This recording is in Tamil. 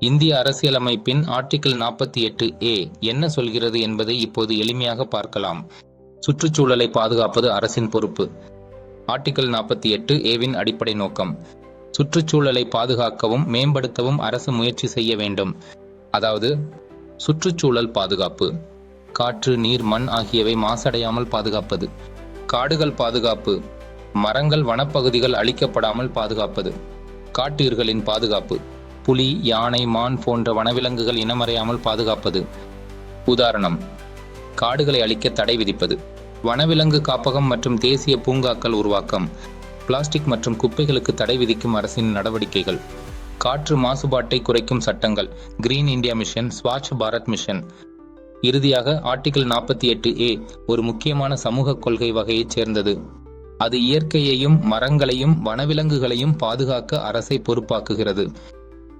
இந்திய அரசியலமைப்பின் ஆர்டிகிள் நாற்பத்தி எட்டு ஏ என்ன சொல்கிறது என்பதை இப்போது எளிமையாக பார்க்கலாம். சுற்றுச்சூழலை பாதுகாப்பது அரசின் பொறுப்பு. ஆர்டிகிள் நாற்பத்தி எட்டு ஏவின் அடிப்படை நோக்கம். சுற்றுச்சூழலை பாதுகாக்கவும் மேம்படுத்தவும் அரசு முயற்சி செய்ய வேண்டும். அதாவது சுற்றுச்சூழல் பாதுகாப்பு. காற்று நீர் மண் ஆகியவை மாசடையாமல் பாதுகாப்பது. காடுகள் பாதுகாப்பு. மரங்கள் வனப்பகுதிகள் அழிக்கப்படாமல் பாதுகாப்பது. காட்டீர்களின் பாதுகாப்பு. புலி யானை மான் போன்ற வனவிலங்குகள் இனமறையாமல் பாதுகாப்பது. உதாரணம் காடுகளை அழிக்க தடை விதிப்பது. வனவிலங்கு காப்பகம் மற்றும் தேசிய பூங்காக்கள் உருவாக்கம். பிளாஸ்டிக் மற்றும் குப்பைகளுக்கு தடை விதிக்கும் அரசின் நடவடிக்கைகள். காற்று மாசுபாட்டை குறைக்கும் சட்டங்கள். Green India mission Swachh Bharat mission இறுதியாக ஆர்டிகிள் நாற்பத்தி எட்டு ஏ ஒரு முக்கியமான சமூக கொள்கை வகையைச் சேர்ந்தது. அது இயற்கையையும் மரங்களையும் வனவிலங்குகளையும் பாதுகாக்க அரசை பொறுப்பாக்குகிறது.